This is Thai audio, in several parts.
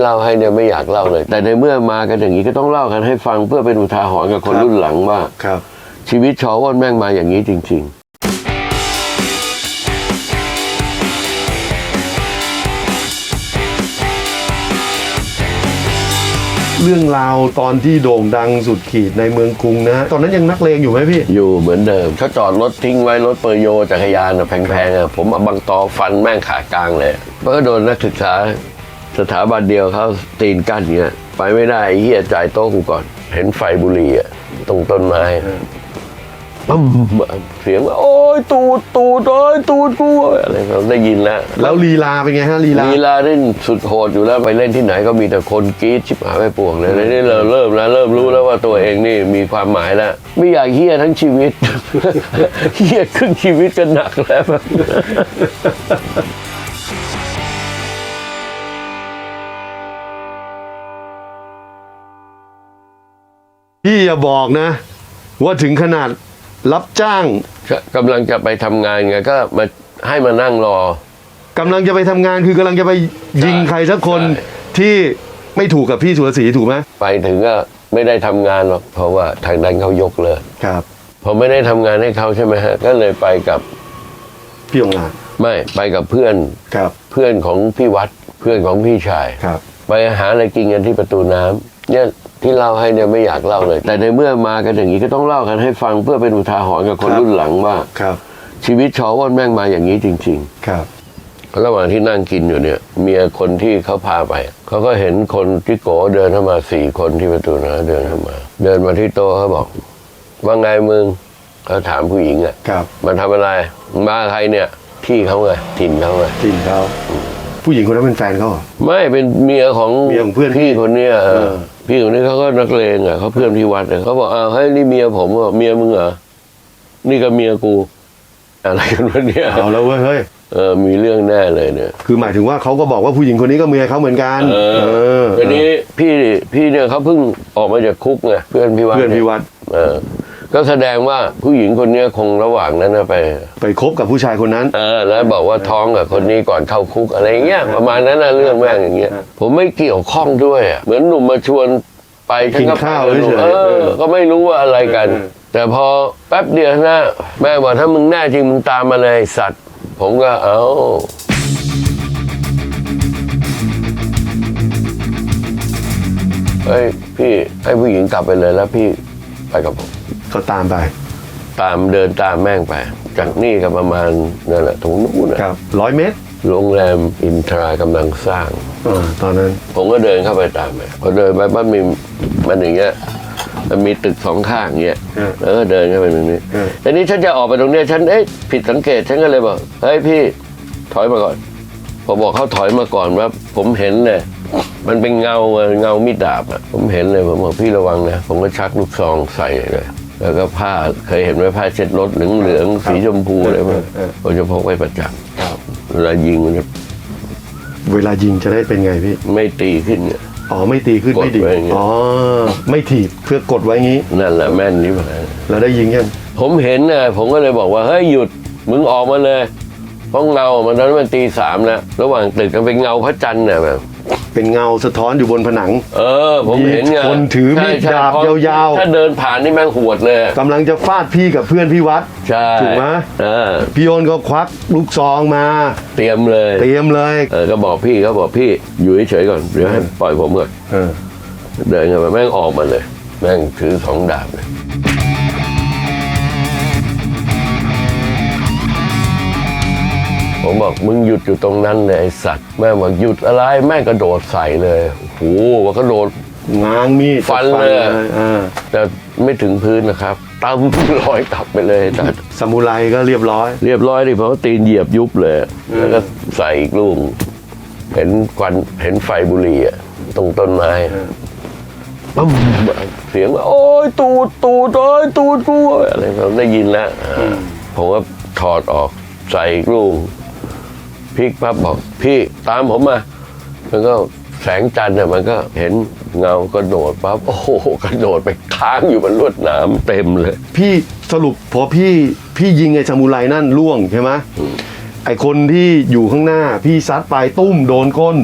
เล่าให้เนี่ยไม่อยากเล่าเลย แต่ในเมื่อมากันอย่างนี้ก็ต้องเล่ากันให้ฟังเพื่อเป็นอุทาหรณ์กับคนครับรุ่นหลังว่าครับ ชีวิตชออ้นแม่งมาอย่างนี้จริงเรื่องราวตอนที่โด่งดังสุดขีดในเมืองกรุงนะ ตอนนั้นยังนักเลงอยู่ไหมพี่ๆอยู่เหมือนเดิมเขาจอดรถทิ้งไว้รถเปอร์โยจักรยานอะแพงๆอะผมเอาบังตอฟันแม่งขากลางเลยมันก็โดนนักศึกษา สถาบันเดียวเขาตีนกั้นเงี้ยไปไม่ได้ไอ้เฮียจ่ายโต๊ะกูก่อน เห็นไฟบุหรี่อะตรงต้นไม้ปั๊มเสียงว่าโอ้ยตูดตูดโอ้ยตูดกูอะไรเราได้ยินแล้วแล้วลีลาเป็นไงฮะลีลาลีลาเล่นสุดโหดอยู่แล้วไปเล่นที่ไหนก็มีแต่คนกรี๊ดชิบหายไปป่วงเลยในนี่เราเริ่มแล้วเริ่มรู้แล้วว่าตัวเองนี่มีความหมายแล้วไม่อยากเฮี้ยทั้งชีวิตเฮี้ยครึ่งชีวิตก็หนักแล้ว พี่อย่าบอกนะ ว่าถึงขนาดรับจ้างกำลังจะไปทำงานไงก็มาให้มานั่งรอ กำลังจะไปทำงานคือกำลังจะไปยิงใครสักคนใช่ ที่ไม่ถูกกับพี่สุรศรีถูกไหมไปถึงก็ไม่ได้ทำงานหรอกเพราะว่าทางนั้นเขายกเลิกครับ พอไม่ได้ทำงานให้เขาใช่ไหมฮะก็เลยไปกับพี่องค์ลานไม่ไปกับเพื่อนครับเพื่อนของพี่วัดเพื่อนของพี่ชาย ครับ ไปหาอะไรกินกันที่ประตูน้ำเนี่ย ที่เล่าให้เนี่ยไม่อยากเล่าเลย แต่ในเมื่อมากันอย่างนี้ก็ต้องเล่ากันให้ฟังเพื่อเป็นอุทาหรณ์กับคนครับรุ่นหลังว่าครับ ชีวิตชออ้นแม่งมาอย่างนี้จริงครับๆระหว่างที่นั่งกินอยู่เนี่ยเมียคนที่เขาพาไปเขาก็เห็นคนที่โกเดินเข้ามาสี่คนที่ประตูน้ำเดินเข้ามา เดินมาที่โต๊ะเขาบอก ว่าไงมึงเขาถามผู้หญิงอะครับมาทำอะไรมาใครเนี่ย ที่เขาไงถิ่นเขาไงทีมเขา ผู้หญิงคนนั้นเป็นแฟนเขาเหรอ ไม่เป็นเมียของเมียของเพื่อนพี่คนเนี้ยเออเออพี่คนนี้เขาก็นักเลงอะเขาเพื่อนที่วัดเนี่ยเขาบอกอ้าวเฮ้ยนี่เมียผมอะเมียมึงเหรอนี่ก็เมียกู อะไรกันวะเนี่ยเอาแล้วเว้ยเฮ้ย เออมีเรื่องแน่เลยเนี่ย คือหมายถึงว่าเขาก็บอกว่าผู้หญิงคนนี้ก็เมียเขาเหมือนกันเอเอออทีนี้พี่พี่เนี่ยเขาเพิ่งออกมาจากคุกไงเพื่อนพี่วัดเพื่อนพี่วัดเออ ก็แสดงว่าผู้หญิงคนเนี้ยคงระหว่างนั้นนะไป ไปคบกับผู้ชายคนนั้น เออ แล้วบอกว่าท้องกับคนนี้ก่อนเข้าคุกอะไรเงี้ยประมาณนั้นนะเรื่องแม่งอย่างเงี้ยผมไม่เกี่ยวข้องด้วยอะเหมือนหนุ่มมาชวนไปฉันก็กินข้าวไปเฉยๆเอเอออก็ไม่รู้ว่าอะไรกันเออแต่พอแป๊บเดียวนะแม่บอกถ้ามึงแน่จริงมึงตามมาเลยไอ้สัตว์ ผมก็เอาเฮ้ยพี่ให้ผู้หญิงกลับไปเลยแล้วพี่ไปกับผม ก็ตามไปตามเดินตามแม่งไป จากนี่ก็ประมาณนั่นแหละตรงนู้นน่ะครับร้อยเมตรโรงแรมอินทรากำลังสร้างอ่าตอนนั้น ผมก็เดินเข้าไปตามไปพอเดินไปปั๊บมีมันอย่างเงี้ยมันมีตึกสองข้างอย่างเงี้ยเออแล้วก็เดินเข้าไปตรงนี้เออทีนี้ฉันจะออกไปตรงเนี้ยฉันเอ๊ะผิดสังเกตฉันก็เลยบอกเฮ้ยพี่ถอยมาก่อนพอบอกเขาถอยมาก่อนว่าผมเห็นเลยมันเป็นเงาอะเงามีดดาบอะผมเห็นเลยผมบอกพี่ระวังนะผมก็ชักลูกซองใส่เลย แล้วก็ผ้าเคยเห็นไหมผ้าเช็ดรถเหลืองเหลืองๆสีชมพูอะไรมั้ยเออผมจะพกไว้ประจครับำเวลายิงมันจะเวลายิงจะได้เป็นไงพี่ ไม่ตีขึ้นเนี่ยอ๋อไม่ตีขึ้นกดไม่ดีไว้อย่างเงี้ยอ๋อไม่ถีบเพื่อกดไว้งี้ นั่นแหละแม่นนี่ผายแล้วได้ยิงยังผมเห็นนะผมก็เลยบอกว่าเฮ้ยหยุดมึงออกมาเลยเพราะเงามันตอนนั้นมันตีสามแล้วระหว่างตึกมันเป็นเงาพระจันทร์น่ะแบบ เป็นเงาสะท้อนอยู่บนผนัง เออ ผมเห็นไงคนถือมีดใช่ใช่ดาบเพระยาวๆ ถ้าเดินผ่านนี่แม่งหวดเลย กำลังจะฟาดพี่กับเพื่อนพี่วัด ใช่ถูกไหม เออ พี่โอนก็ควักลูกซองมา เตรียมเลย เตรียมเลย เออ ก็บอกพี่เขาบอกพี่อยู่เฉยๆก่อน เดี๋ยวให้ปล่อยผมก่อน เออ เดินกันไปแม่งออกมาเลย แม่งถือสองดาบเลย ผมบอกมึงหยุดอยู่ตรงนั้นเลยไอ้สัตว์แม่งบอกหยุดอะไรแม่งกระโดดใส่เลยโอ้โหว่ากระโดด ง้างมีดฟันเลยอะอ่าแต่ไม่ถึงพื้นนะครับตั้มลอยกลับไปเลยแต่ซามูไรก็เรียบร้อย เรียบร้อยดิเพราะว่าตีนเหยียบยุบเลย แล้วก็ใส่อีกลูกเห็นควันเห็นไฟบุหรี่อะตรงต้นไม้ปั๊มเสียงว่าโอ้ยตูดตูดโอ้ยตูดกูอะไรเราได้ยินแล้วอ่าผมก็ถอดออกใส่อีกลูก พลิกปั๊บบอกพี่ตามผมมา มันก็แสงจันทร์เนี่ยมันก็เห็นเงากระโดดปั๊บโอ้โหกระโดดไปค้างอยู่บนลวดหนามเต็มเลย พี่สรุปพอพี่พี่ยิงไอ้ซามูไรนั่นล่วงใช่ไหมไอ้คนที่อยู่ข้างหน้า พี่ซัดไปตุ้มโดนก้น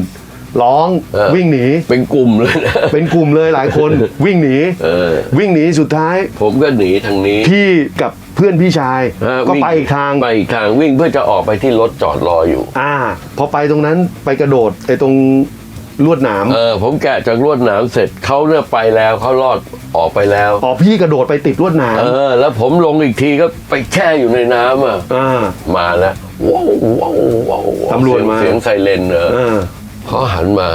ร้องเออ วิ่งหนี เป็นกลุ่มเลยนะ เป็นกลุ่มเลยหลายคน วิ่งหนีเออ วิ่งหนีสุดท้าย ผมก็หนีทางนี้ พี่กับ เพื่อนพี่ชายฮะก็วิ่ไปอีกทาง ไปอีกทางวิ่งเพื่อจะออกไปที่รถจอดรออยู่ อ่า พอไปตรงนั้นไปกระโดดไอ้ตรงลวดหนามเออ ผมแกะจากลวดหนามเสร็จเขาเนี่ยไปแล้วเขารอดออกไปแล้ว อ๋อพี่กระโดดไปติดลวดหนามเออ แล้วผมลงอีกทีก็ไปแช่อยู่ในน้ำอะ อ่า มาแล้วว้าวว้าวว้าวตำรวจมา เสียงไซเรนเนอเออ เขาหันมา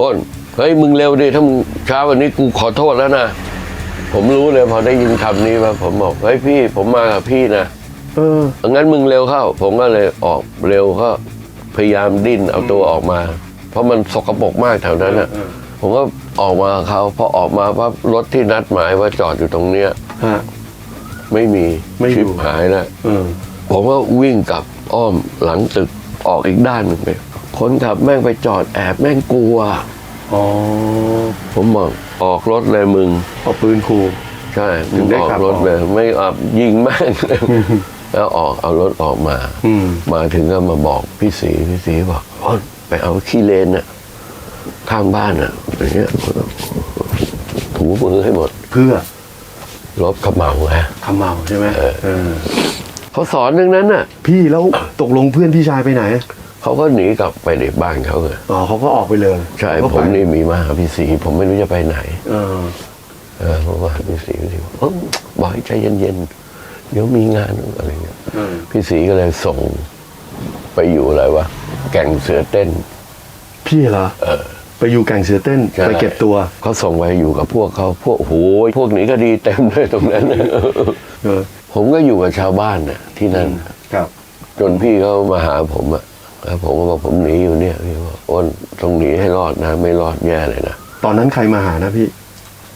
อ้นเฮ้ยมึงเร็วดิถ้ามึงช้าวันนี้กูขอโทษแล้วนะ ผมรู้เลยพอได้ยินคำนี้ว่าผมบอกเฮ้ยพี่ผมมากับพี่นะเอองั้นมึงเร็วเข้า ผมก็เลยออกเร็วก็พยายามดิ้นเอาตัวออกมา เพราะมันสกปรกมากแถวนั้นอะเออผมก็ออกมากับเขาพอออกมาปั๊บรถที่นัดหมายว่าจอดอยู่ตรงเนี้ยฮะ ไม่มีไม่อยู่ ชิบหายแล้ว เออ ผมก็วิ่งกลับอ้อมหลังตึกออกอีกด้านหนึ่งไปคนขับแม่งไปจอดแอบแม่งกลัว อ๋อผมบอกออกรถเลยมึง เอาปืนขู่ ใช่ถึงได้ออกขับรถออกเลย ไม่อับยิงแม่งเลยแล้วออกเอารถออกมา อืม มาถึงก็มาบอกพี่สีพี่สีบอกอ้อนไปเอาขี้เลนน่ะข้างบ้านน่ะอย่างเงี้ยถูมือให้หมดเพื่อลบขมเหลาไงทำเมาใช่ไหมเออเออเขาสอนดังนั้นน่ะ พี่แล้วตกลงเพื่อนพี่ชายไปไหน เขาก็หนีกลับไปในบ้านเขาไงอ๋อเขาก็ออกไปเลยใช่เขาผก็มไปนี่มีมาหาพี่สีผมไม่รู้จะไปไหน เออ เออผมว่าพี่สีพี่สีบอกเอ้าบอกให้ใจเย็นๆ เดี๋ยวมีงานอะไรเงี้ยเออพี่สีก็เลยส่งไปอยู่อะไรวะแก่งเสือเต้น พี่เหรอไปอยู่แก่งเสือเต้นใช่ ไปเก็บตัว เขาส่งไปอยู่กับพวกเขาพวกโหยพวกนี้ก็ดีเต็มเลยตรงนั้น เออผมก็อยู่กับชาวบ้านน่ะที่นั่น ครับ จนพี่เขามาหาผมอะ แล้วผมก็บอกผมหนีอยู่เนี่ยพี่บอกอ้นต้องหนีให้รอดนะ ไม่รอดแย่เลยนะตอนนั้นใครมาหานะพี่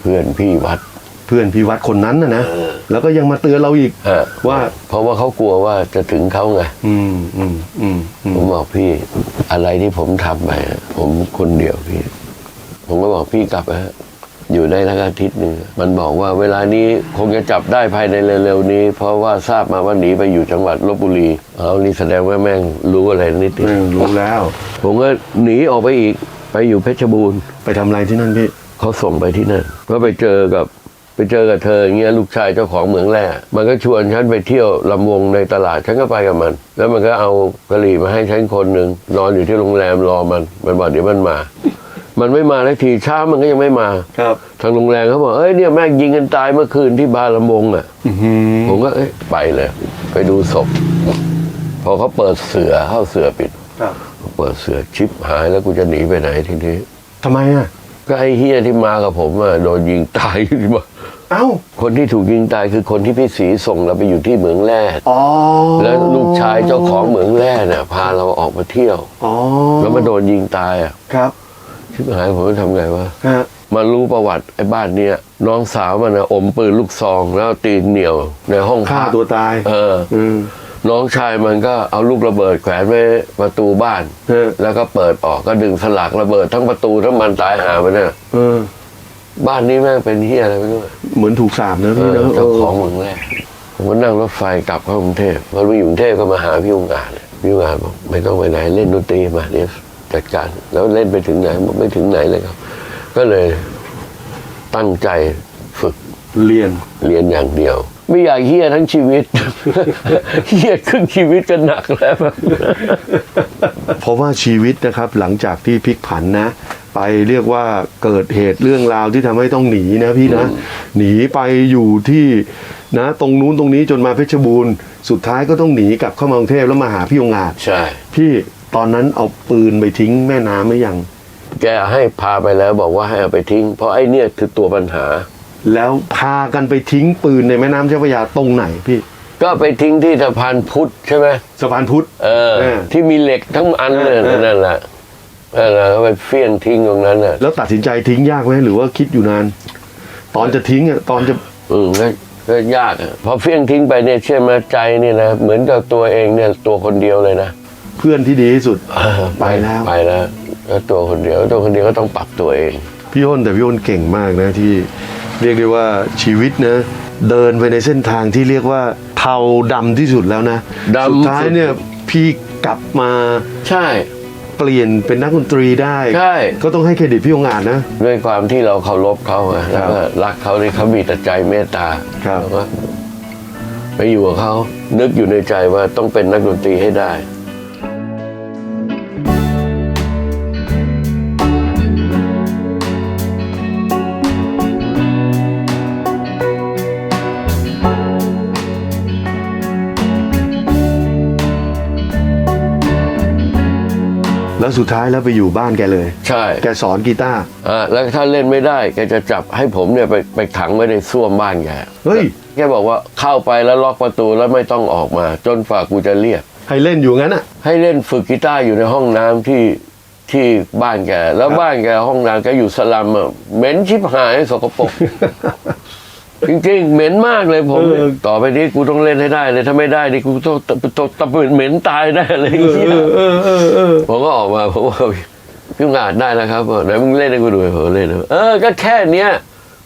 เพื่อนพี่วัด เพื่อนพี่วัดคนนั้นนะนะแล้วก็ยังมาเตือนเราอีกฮะว่า เพราะว่าเขากลัวว่าจะถึงเขาไงอืมอืมอืมอืผมมบอกพี่อะไรที่ผมทำไปอะผมคนเดียวพี่ ผมก็บอกพี่กลับไปฮะ อยู่ได้แล้วอาทิตย์หนึ่งมันบอกว่าเวลานี้คงจะจับได้ภายในเร็วๆนี้ เพราะว่าทราบมาว่าหนีไปอยู่จังหวัดลบบุรีเอานี่แสดงว่าแม่งรู้อะไรนิดนึเองอรู้แล้ว ผมก็หนีออกไปอีกไปอยู่เพชรบูรณ์ไปทำอะไรที่นั่นพี่เขาส่งไปที่นั่นก็ไปเจอกับไปเจอกับเธออย่างเงี้ยลูกชายเจ้าของเหมืองแร่ มันก็ชวนฉันไปเที่ยวลำวงในตลาด ฉันก็ไปกับมัน แล้วมันก็เอากะหรี่มาให้ฉันคนหนึ่งนอนอยู่ที่โรงแรมรอมัน มันบอกเดี๋ยวมันมา มันไม่มาแล้วทีเช้ามันก็ยังไม่มาครับ ทางโรงแรมเขาบอกเอ้ยเนี่ยแม่งยิงกันตายเมื่อคืนที่บาร์ลำวงอะอื้อหือผมก็เอ้ยไปเลย ไปดูศพ พอเขาเปิดเสือเข้าเสือปิดครับเปิดเสือชิปหายแล้วกูจะหนีไปไหนทีนี้ทำไมอะก็ไอ้เฮียที่มากับผมอะโดนยิงตายขึ้นมาเอ้าคนที่ถูกยิงตายคือคนที่พี่ศรีส่งเราไปอยู่ที่เหมืองแร่อ๋อแล้วลูกชายเจ้าของเหมืองแร่เนี่ยพาเราออกมาเที่ยวอ๋อแล้วมาโดนยิงตายอะครับ ชิบหายผมจะทำไงวะฮะมารู้ประวัติไอ้บ้านเนี้ยน้องสาวมันนะอมปืนลูกซองแล้วตีนเหนียว ในห้องฆ่าพักตัวตาย เอออืมน้องชายมันก็เอาลูกระเบิดแขวนไว้ประตูบ้านเออแล้วก็เปิดออกก็ดึงสลักระเบิดทั้งประตูทั้งมันตายหาไปเนี่ยเออบ้านนี้แม่งเป็นเฮียอะไรไม่รู้เหมือนถูกสาบนะเอพี่อเนอะเจ้าของเมืองแรกผมก็นั่งรถไฟกลับเข้ากรุงเทพพอมาอยู่กรุงเทพก็มาหาพี่องอาจพี่องอาจบอกไม่ต้องไปไหนเล่นดนตรีมาเดี๋ยว จัดการ แล้วเล่นไปถึงไหนบอกไม่ถึงไหนเลยครับ ก็เลยตั้งใจฝึกเรียนเรียนอย่างเดียว ไม่อยากเฮียทั้งชีวิตเฮียครึ่งชีวิตก็หนักแล้วเพราะว่าชีวิตนะครับหลังจากที่พลิกผันนะ ไปเรียกว่าเกิดเหตุเรื่องราวที่ทำให้ต้องหนีนะพี่นะ หนีไปอยู่ที่นะ ตรงนู้นตรงนี้จนมาเพชรบูรณ์ สุดท้ายก็ต้องหนีกลับเข้ามากรุงเทพแล้วมาหาพี่องอาจใช่ พี่ ตอนนั้นเอาปืนไปทิ้งแม่น้ำไม่ยัง แกให้พาไปแล้วบอกว่าให้เอาไปทิ้ง เพราะไอ้เนี่ยคือตัวปัญหา แล้วพากันไปทิ้งปืนในแม่น้ำเจ้าพระยาตรงไหนพี่ก็ไปทิ้งที่สะพานพุทธใช่ไหมสะพานพุทธ เออ เออที่มีเหล็กทั้งอันเลยเออเออ นั่นแหละนั่นแหละก็ไปเฟี้ยงทิ้งตรงนั้นน่ะ แล้วตัดสินใจทิ้งยากไหมหรือว่าคิดอยู่นาน ตอนจะทิ้งอะตอนจะ อืมก็ก็ยากอะพอเฟี้ยงทิ้งไปเนี่ยเชื่อไหมใจเนี่ยนะเหมือนกับตัวเองเนี่ยตัวคนเดียวเลยนะ เพื่อนที่ดีที่สุด เออไปแล้ว ไปแล้วแล้วตัวคนเดียวตัวคนเดียวก็ต้องปรับตัวเอง พี่อ้นแต่พี่อ้นเก่งมากนะที่เรียกได้ว่าชีวิตนะ เดินไปในเส้นทางที่เรียกว่าเทาดำที่สุดแล้วนะดำ สุดท้ายเนี่ยพี่กลับมาใช่ เปลี่ยนเป็นนักดนตรีได้ ใช่ ก็ต้องให้เครดิตพี่องค์อาจนะ ด้วยความที่เราเคารพเขาอะแล้วก็รักเขาที่เขามีแต่ใจเมตตาครับ แล้วก็ไปอยู่กับเขานึกอยู่ในใจว่าต้องเป็นนักดนตรีให้ได้ แล้วสุดท้ายแล้วไปอยู่บ้านแกเลย ใช่แกสอนกีตาร์อ่าแล้วถ้าเล่นไม่ได้แกจะจับให้ผมเนี่ยไปไปขังไว้ในส้วมบ้านแกเฮ้ยแกบอกว่าเข้าไปแล้วล็อกประตูแล้วไม่ต้องออกมา จนฝากกูจะเรียก ให้เล่นอยู่งั้นอะ ให้เล่นฝึกกีตาร์อยู่ในห้องน้ำที่ที่บ้านแก แล้วบ้านแกห้องน้ำแกอยู่สลัมอะเหม็นชิบหายสกปรก จริงๆ เหม็นมากเลยผมเออ ต่อไปนี้กูต้องเล่นให้ได้เลยถ้าไม่ได้นี่กูต้องต้องต้องเหม็นตายได้อะไรอย่างเงี้ยเออเออเออเออผมก็ออกมาผมว่าพี่งาดได้แล้วครับบอกไหนมึงเล่นให้กูดูผมเล่นเลยเออก็แค่เนี้ย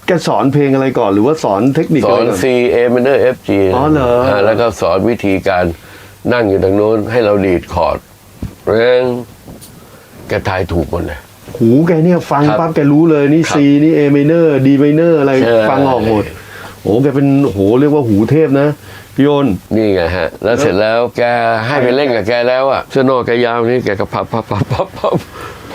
แกสอนเพลงอะไรก่อนหรือว่าสอนเทคนิคสอะอไรน ก่อน C A minor F G อ๋อเหรออ่าแล้วก็สอนวิธีการนั่งอยู่ตรงโน้นให้เราดีดคอร์ดเรงแกทายถูกหมดเลย หูแกเนี่ยฟังครับปั๊บแกรู้เลยนี่ ครับซีนี่เอเมเนอร์ดีไมเนอร์อะไรใช่ฟังออกหมด โอ้แกเป็นโหเรียกว่าหูเทพนะพี่โยนนี่ไงฮะ แล้วเสร็จแล้วแกให้ไปเล่นกับแกแล้วอะเสื้อนอกแกยาวนี่แกก็พับพับพับพับพับ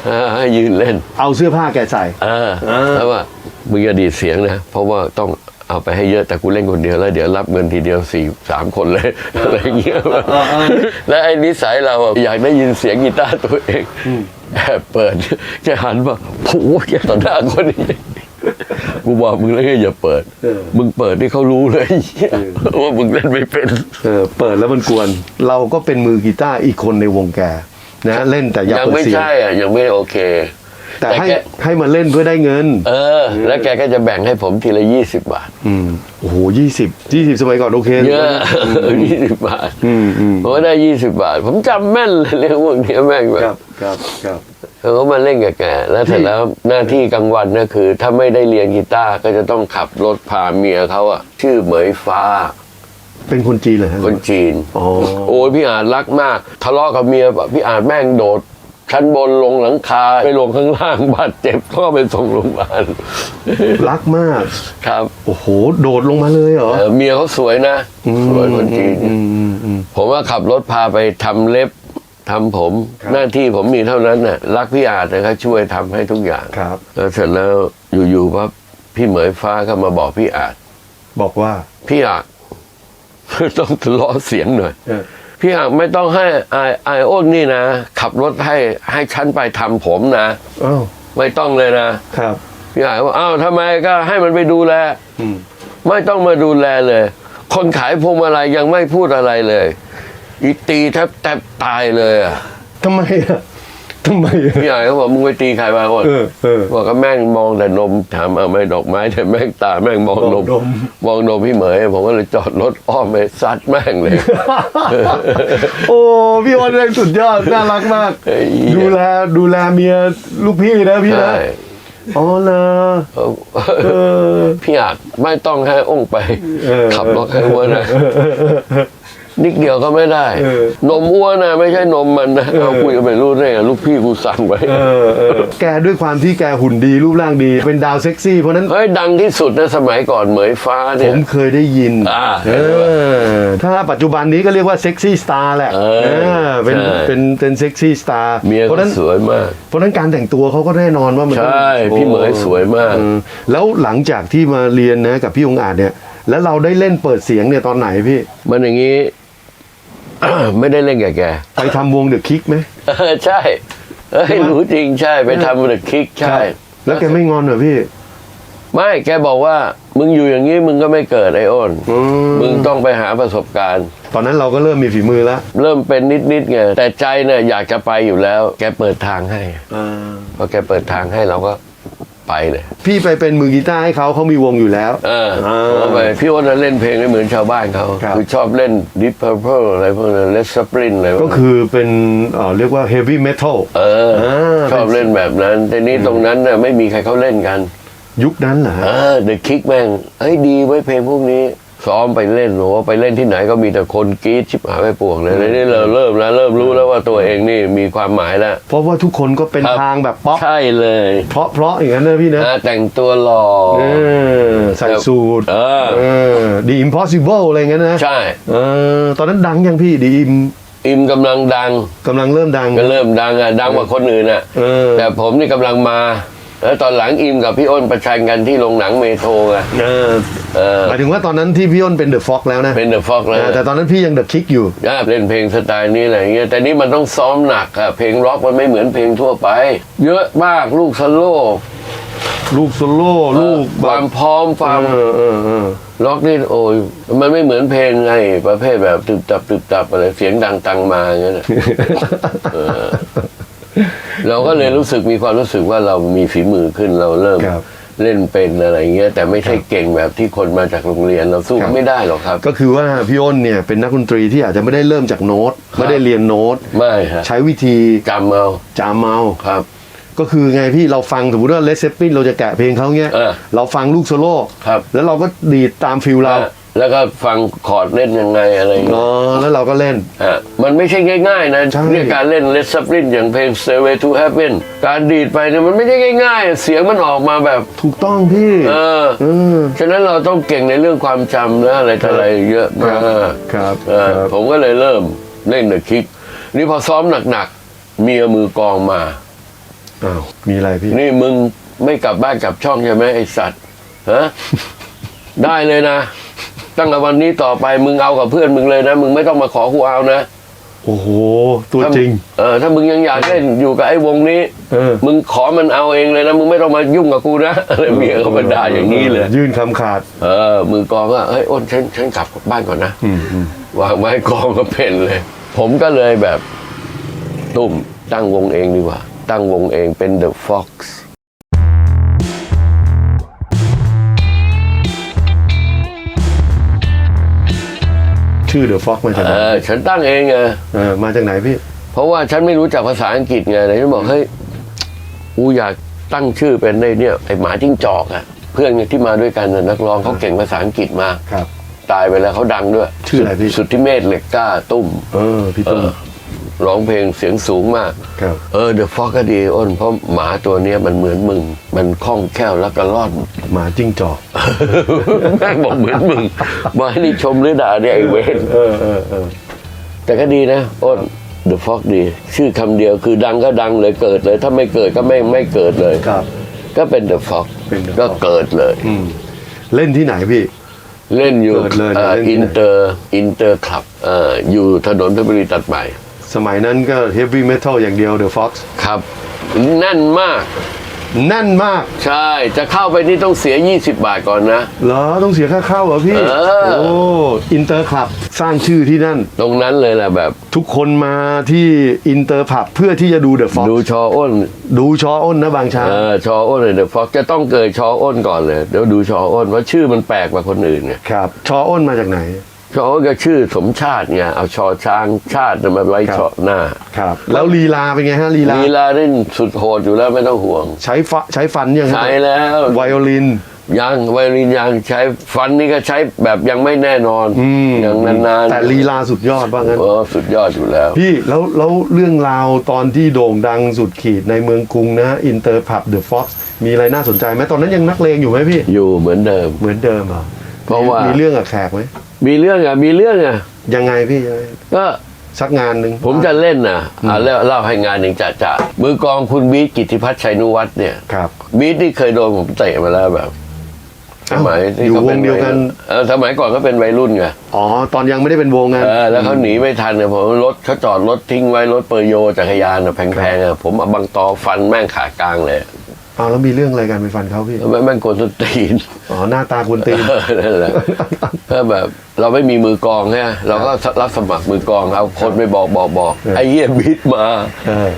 อ่าให้ยืนเล่น เอาเสื้อผ้าแกใส่เอออ่าแล้วว่ามึงอย่าดีดเสียงนะ เพราะว่าต้องเอาไปให้เยอะแต่กูเล่นคนเดียวแล้วเดี๋ยวรับเงินทีเดียวสี่สามคนเลยอะไรอย่างเงี้ยแล้วไอ้นิสัยเราอะอยากได้ยินเสียงกีตาร์ตัวเองแอบเปิดแกหันมาโอ้โหแกต่อหน้าคนนี้ กูบอกมึงแล้วไงอย่าเปิด มึงเปิดนี่เขารู้เลยว่ามึงเล่นไม่เป็นเออเปิดแล้วมันกวน เราก็เป็นมือกีตาร์อีกคนในวงแกนะเล่นแต่อยักยังเปิดไม่เสียงใช่อะยังไม่โอเค แต่ให้แกให้มาเล่นเพื่อได้เงิน เออ แล้วแกก็จะแบ่งให้ผมทีละยี่สิบบาท อืมโอ้โหยี่สิบยี่สิบสมัยก่อนโอเคเยอะยี่สิบบาทอืมอืมผมก็ได้ยี่สิบบาท ผมจำแม่นเลยเรื่องพวกนี้แม่งแบครับบครับครับเขาก็มาเล่นกับแกแล้วเสร็จแล้วหน้าที่กลางวันก็คือ ถ้าไม่ได้เรียนกีตาร์ก็จะต้องขับรถพาเมียเขาอะชื่อเหมยฟ้า เป็นคนจีนเหรอฮะคนจีน อ๋อ โอ้ยพี่อาจรักมาก ทะเลาะกับเมียแบบพี่อาจแม่งโดด ชั้นบนลงหลังคาไปลงข้างล่างบาดเจ็บก็ไปส่งโรงพยาบาลรักมากครับ โอ้โห โดดลงมาเลยเหรอเออเมียเขาสวยนะสวยคนจีนอืมอืมอืมผมว่าขับรถพาไปทำเล็บทำผมครับหน้าที่ผมมีเท่านั้นน่ะรักพี่อาจนะครับช่วยทำให้ทุกอย่างครับแล้วเสร็จแล้วอยู่ๆปั๊บพี่เหมยฟ้าก็มาบอกพี่อาจบอกว่าพี่อาจต้องทะเลาะเสียงหน่อยเออ พี่อาจไม่ต้องให้ไอไอโอนนี่นะ ขับรถให้ให้ฉันไปทำผมนะ อ้าวไม่ต้องเลยนะ ครับ พี่อาจว่าอ้าวทำไมก็ให้มันไปดูแล อืม ไม่ต้องมาดูแลเลย คนขายพวงมาลัยยังไม่พูดอะไรเลย อีตีแทบแทบตายเลยอะทำไมอะ ทำไมอะพี่ใหญ่เขาบอกมึงไปตีใครมาก่อนเออเออ บอกก็แม่งมองแต่นมถามเอาไม่ดอกไม้แต่แม่งตาแม่งมองนมมองนม มองนมพี่เหมยผมก็เลยจอดรถอ้อมไปซัดแม่งเลย โอ้พี่ออนแรงสุดยอดน่ารักมาก เฮ้ย ดูแลดูแลเมียลูกพี่นะพี่นะใช่อ๋อนะเออ พี่อาจไม่ต้องให้องค์ไป เออ ขับรถให้อ้วนนะ นิดเดียวก็ไม่ได้เออนมอ้วนนะไม่ใช่นมมันนะเอาคุยกันไปรู้ได้ไงลูกพี่กูสั่งไว้เออเออแกด้วยความที่แกหุ่นดีรูปร่างดี เป็นดาวเซ็กซี่เพราะฉะนั้นเฮ้ยดังที่สุดนะสมัยก่อนเหมยฟ้าผเนี่ยมเคยได้ยินอ่าเออถ้าปัจจุบันนี้ก็เรียกว่าเซ็กซี่สตาร์แหละเออเออเป็นใช่เป็นเป็นเซ็กซี่สตาร์เมียเพก็ราะฉะนั้นสวยมาก เพราะฉะนั้นการแต่งตัวเขาก็แน่นอนว่ามันต้องใช่พี่เหมยสวยมากอืแล้วหลังจากที่มาเรียนนะกับพี่องค์อาจเนี่ยแล้วเราได้เล่นเปิดเสียงเนี่ยตอนไหนพี่ มันอย่างนี้ ไม่ได้เล่นกับแก ไปทำวงเดอะคิกไหม เออใช่เอ้ยรู้จริงใช่ไปทำเดอะคิกใช่ แล้วแกไม่งอนเหรอพี่ไม่แกบอกว่า มึงอยู่อย่างนี้มึงก็ไม่เกิดไอโอนอืมมึงต้องไปหาประสบการณ์ ตอนนั้นเราก็เริ่มมีฝีมือแล้วเริ่มเป็นนิดๆไงแต่ใจเนี่ยอยากจะไปอยู่แล้ว แกเปิดทางให้พอแกเปิดทางให้เราก็ ไปเลย พี่ไปเป็นมือกีตาร์ให้เขาเขามีวงอยู่แล้วเอออ่าเอาไปพี่โอ้นนะเล่นเพลงไม่เหมือนชาวบ้านเขาครับ คือชอบเล่น Deep Purple อะไรพวกนั้นเลสปรินอะไรพวก็นั้นคือเป็นเอ่อเรียกว่าเฮฟวี่เมทัล เอออ่า ชอบเล่นแบบนั้น แต่นี้ตรงนั้นน่ะไม่มีใครเขาเล่นกัน ยุคนั้นเหรอฮะเออเดอะคิกแม่งเฮ้ยดีไว้ยเพลงพวกนี้ ซ้อมไปเล่นโอ้ไปเล่นที่ไหนก็มีแต่คนกรี๊ดชิบหายไปปวงเลยแล้วนี่เราเริ่มแล้วเริ่มรู้แล้วว่าตัวเองนี่มีความหมายแล้ว เพราะว่าทุกคนก็เป็นครับทางแบบป๊อปใช่เลย เพราะเพราะอย่างนั้นนะพี่นะอ่าแต่งตัวหล่อเออใส่สูทเออเออ The Impossible อะไรอย่างเงี้ยนะใช่เออตอนนั้นดังยังพี่ The Im อิมกำลังดังกำลังเริ่มดังก็เริ่มดังอะดังกว่าคนอื่นอะเออแต่ผมนี่กำลังมาแล้วตอนหลังอิมกับพี่อ้นประชันกันที่โรงหนังเมโทรไงเออ เออ หมายถึงว่าตอนนั้นที่พี่อ้นเป็นเดอะฟ็อกแล้วนะเป็นเดอะฟ็อกแล้วเออแต่ตอนนั้นพี่ยังเดอะคิกอยู่ย่าเล่นเพลงสไตล์นี้อะไรอย่างเงี้ยแต่นี่มันต้องซ้อมหนักอะเพลงร็อกมันไม่เหมือนเพลงทั่วไป เยอะมากลูกสโลว์ลูกโซโล่ลูกความพร้อมความ เออเออเออร็อกนี่โอ้ยมันไม่เหมือนเพลงไงประเภทแบบตึบตับตึบตับอะไรเสียงดังตังมาอย่างเงี้ยนะเออเราก็เลยรู้สึกมีความรู้สึกว่าเรามีฝีมือขึ้นเราเริ่ม ครับ เล่นเป็นอะไรเงี้ยแต่ไม่ใช่เก่งแบบที่คนมาจากโรงเรียนเราสู้ครับไม่ได้หรอกครับ ก็คือว่าพี่อ้นเนี่ยเป็นนักดนตรีที่อาจจะไม่ได้เริ่มจากโน้ต ไม่ได้เรียนโน้ตไม่ครับใช้วิธีจำเอาจามเอาครับ ก็คือไงพี่เราฟังสมมติว่าเลสเซปปินเราจะแกะเพลงเขาเงี้ยเออเราฟังลูกโซโล่ครับแล้วเราก็ดีดตามฟิลเรา แล้วก็ฟังคอร์ดเล่นยังไงอะไรอย่างเงี้ยอ๋อแล้วเราก็เล่นฮะมันไม่ใช่ง่ายๆนะใช่ เรื่องการเล่นเลสซับลินอย่างเพลง Stairway to Heaven การดีดไปเนี่ยมันไม่ใช่ง่ายๆเสียงมันออกมาแบบ ถูกต้องพี่เออ เออ ฉะนั้นเราต้องเก่งในเรื่องความจำนะอะไรต่ออะไรเยอะมากครับเออครับ ผมก็เลยเริ่มเล่นเดอะคิกนี่พอซ้อมหนักๆ เมียมือกลองมา อ้าวมีอะไรพี่ นี่มึงไม่กลับบ้านกลับช่องใช่ไหมไอสัตว์ฮะ ได้เลยนะ ตั้งแต่วันนี้ต่อไปมึงเอากับเพื่อนมึงเลยนะ มึงไม่ต้องมาขอกูเอานะโอ้โห ตัวถ้าจริง เออถ้ามึงยังอยากเล่นอยู่กับไอ้วงนี้เออมึงขอมันเอาเองเลยนะ มึงไม่ต้องมายุ่งกับกูนะอะไรเมียเขามาด่าอย่างนี้เลย ยื่นคำขาด เออ มือกลองก็เฮ้ยอ้นฉันฉันกลับบ้านก่อนนะอืมอืมวางไม้กลองก็เป็นเลย ผมก็เลยแบบ ตุ่มตั้งวงเองดีกว่า ตั้งวงเองเป็น The Fox ชื่อเดอะฟ็อกมาจากเอไหนอฉันตั้งเองไงเออมาจากไหนพี่ เพราะว่าฉันไม่รู้จักภาษาอังกฤษไงเลยฉันบอกเฮ้ยกูอยากตั้งชื่อเป็นไอ้เนี่ยไอ้หมาจิ้งจอกอะเพื่อนที่มาด้วยกันน่ะนักร้องเขาเก่งภาษาอังกฤษมากครับ ตายไปแล้วเขาดังด้วยชื่ออะไรพี่ สุดที่เมธเหล็กกล้าตุ้ม เออพี่ตุ้มเออ ร้องเพลงเสียงสูงมาก ครับ เออเดอะฟอกก็ดีอ้นเพราะหมาตัวเนี้ยมันเหมือนมึง มันคล่องแคล่วแล้วก็รอด หมาจิ้งจอก แม่งบอกเหมือนมึงบอกให้นี่ชมหรือด่าเนี่ยไอ้เวนเออเออเออแต่ก็ดีนะอ้นเดอะฟอกดี ชื่อคำเดียวคือดังก็ดังเลยเกิดเลย ถ้าไม่เกิดก็ไม่ไม่เกิดเลย ครับ ก็เป็นเดอะฟอกเป็น The ก็ Fox เกิดเลย อืมเล่นที่ไหนพี่ เล่นอยู่เกิดเลยนะเล่นที่อิไหนนเตอร์อินเตอร์คลับอยู่ถนนเพชรบุรีตัดใหม่ สมัยนั้นก็เฮฟวี่เมทัลอย่างเดียวเดอะฟ็อกครับแน่นมาก แน่นมากใช่ จะเข้าไปนี่ต้องเสีย 20 บาทก่อนนะ เหรอ ต้องเสียค่าเข้าเหรอพี่ เออ โอ้อินเตอร์คลับสร้างชื่อที่นั่น ตรงนั้นเลยแหละแบบทุกคนมาที่อินเตอร์ผับเพื่อที่จะดูเดอะฟ็อกดูชออ้น ดูชออ้นนะบางช้างเออชออ้นเลยเดอะฟ็อกจะต้องเกิดชออ้นก่อนเลย เดี๋ยวดูชออ้นเพราะชื่อมันแปลกกว่าคนอื่นไงครับ ชออ้นมาจากไหน ชออ้นก็ชื่อสมชาติไงเอาชอช้างชาติมาไว้ครับชอหน้า ครับ แล้วลีลาเป็นไงฮะลีลาลีลาเล่นสุดโหดอยู่แล้วไม่ต้องห่วง ใช้ฟะใช้ฟันยังฮะใช้แล้วไวโอลินยังไวโอลินยังใช้ฟันนี่ก็ใช้แบบยังไม่แน่นอนอืมยังนานๆแต่ลีลาสุดยอดว่างั้นเออสุดยอดอยู่แล้ว พี่แล้วแล้วเรื่องราวตอนที่โด่งดังสุดขีดในเมืองกรุงนะอินเตอร์ผับเดอะฟ็อกมีอะไรน่าสนใจไหมตอนนั้นยังนักเลงอยู่ไหมพี่ อยู่เหมือนเดิมเหมือนเดิมเหรอเพราะว่ามีเรื่องกับแขกไหม มีเรื่องอะ มีเรื่องอะ ยังไงพี่ยังไงก็สักงานหนึ่งผมจะเล่นนะอ่าเล่าเล่าให้งานหนึ่งจ่าจ่ามือกลองคุณบีทกิติพัฒน์ชัยนุวัฒน์เนี่ยครับ บีทนี่เคยโดนผมเตะมาแล้วแบบสมัยที่อยู่เขาวเป็งนเดียวกันเออสมัยก่อนก็เป็นวัยรุ่นไงอ๋อตอนยังไม่ได้เป็นวงงานเออแล้วเขาหนีไม่ทันเนี่ยผมรถเขาจอดรถทิ้งไว้รถเปอร์โยจักรยานอะแพงๆอะผมเอาบังตอฟันแม่งขากลางเลย อ้าวแล้วมีเรื่องอะไรกันไปฟันเขาพี่แล้วแม่งแม่งกวนส้นตีนอ๋อหน้าตาคุณตีน เออนั่นแหละก็แบบเราไม่มีมือกลองใช่ไหมเราก็รับสมัครมือกลองเอาคนไปบอกบอกบอกเออ ไอ้เหี้ยบีทมาเออ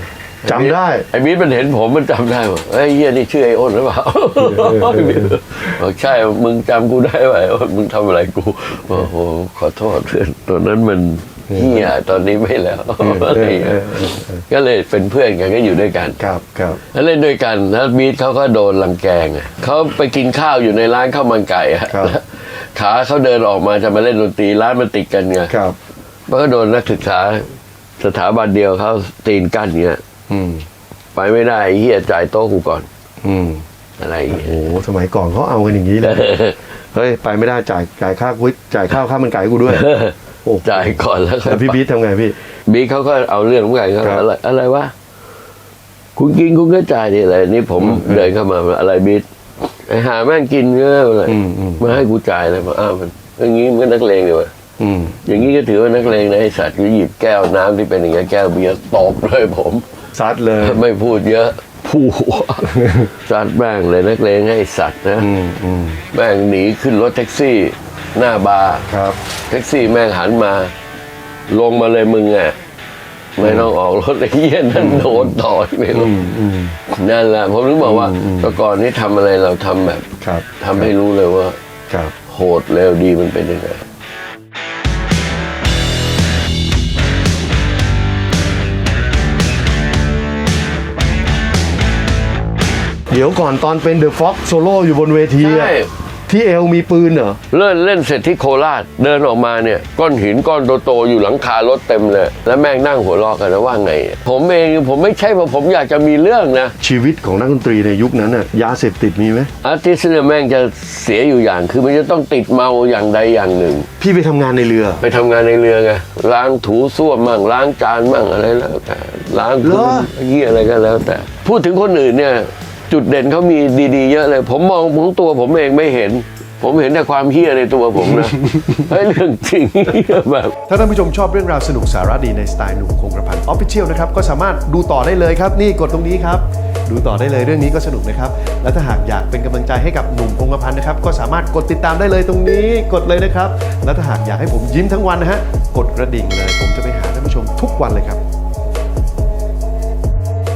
จำได้ ไอ้บีทมันเห็นผมมันจำได้ว่าไอ้เหี้ยนี่ชื่อไอ้อ้นหรือเปล่าบอกใช่มึงจำกูได้ไหมไอ้อ้นมึงทำอะไรกูโอ้โหขอโทษเพื่อนตอนนั้นมัน เหี้ยตอนนี้ไม่แล้วอะไรอย่างเงี้ยก็เลยเป็นเพื่อนกันก็อยู่ด้วยกันครับครับแล้วเล่นด้วยกันแล้วบีทเขาก็โดนลังแกไงเขาไปกินข้าวอยู่ในร้านข้าวมันไก่อะครับขขาเขาเดินออกมาจะมาเล่นดนตรีร้านมันติดกันไงครับมันก็โดนนักศึกษาสถาบันเดียวเขาตีนกั้นเงี้ยอืมไปไม่ได้ไอ้เฮียจ่ายโต๊ะกูก่อน อืมอะไรอย่างเงี้ยโอ้โหสมัยก่อนเขาเอากันอย่างนี้เลยเฮ้ยไปไม่ได้จ่ายจ่ายค่าวิจ่ายข้าวข้าวมันไก่ให้กูด้วย โอ้จ่ายก่อนแล้วค่อยแล้วพี่บีททำไงพี่ บีเขาก็เอาเรื่องของไก่เขาครับอะไรอะไรวะคุณกินคุณก็จ่ายดิอะไรนี่ผมเดินเข้ามาอะไรบีทไอหาแม่งกินเงี้ยอะไรอืมอืม มาให้กูจ่ายเลยมาอ้าวมันอย่างงี้มันก็นักเลงเลยวะอืมอย่างนี้ก็ถือว่านักเลงนะไอสัตว์ก็หยิบแก้วน้ำที่เป็นอย่างเงี้ยแก้วเบียร์ตบเลยผม ซัดเลย ไม่พูดเยอะพูดสัตว์แม่งเลยนักเลงให้สัตว์นะ อืมอืม แม่งหนีขึ้นรถแท็กซี่ หน้าบาร์ครับแท็กซี่แม่งหันมา ลงมาเลยมึงอะไม่ต้องออกรถไอ้เหี้ยนั่นโดนต่อยไม่รู้อืมอืมนั่นแหละผมถึงบอกว่าอืมอืมแต่ก่อนนี้ทำอะไรเราทำแบบครับทำให้รู้เลยว่าครับโหดเร็วดีมันเป็นยังไงเดี๋ยวก่อนตอนเป็นเดอะฟ็อกโซโล่อยู่บนเวทีอะใช่ ที่เอลมีปืนเหรอ เล่นเล่นเสร็จที่โคราชเดินออกมาเนี่ย ก้อนหินก้อนโตๆอยู่หลังคารถเต็มเลย แล้วแม่งนั่งหัวเราะกันนะว่าไง ผมเองผมไม่ใช่ว่าผมอยากจะมีเรื่องนะ ชีวิตของนักดนตรีในยุคนั้นน่ะยาเสพติดมีไหมอาร์ติสเนี่ยแม่งจะเสียอยู่อย่าง คือมันจะต้องติดเมาอย่างใดอย่างหนึ่ง พี่ไปทำงานในเรือ ไปทำงานในเรือไงล้างถูส้วมมั่งล้างจานมั่งอะไรแล้วแต่ล้างพื้เหรนอเยี่ยอะไรก็แล้วแต่ พูดถึงคนอื่นเนี่ย จุดเด่นเขามีดีๆ เยอะเลย ผมมองของตัวผมเองไม่เห็น ผมเห็นแต่ความเฮี้ยในตัวผมนะเฮ้ยเรื่องจริงแบบถ้าท่านผู้ชมชอบเรื่องราวสนุกสาระดีในสไตล์หนุ่มคงกระพันออฟฟิเชียลนะครับก็สามารถดูต่อได้เลยครับ นี่กดตรงนี้ครับ ดูต่อได้เลยเรื่องนี้ก็สนุกนะครับ และถ้าหากอยากเป็นกำลังใจให้กับหนุ่มคงกระพันนะครับก็สามารถกดติดตามได้เลยตรงนี้กดเลยนะครับ และถ้าหากอยากให้ผมยิ้มทั้งวันนะฮะกดกระดิ่งเลย ผมจะไปหาท่านผู้ชมทุกวันเลยครับ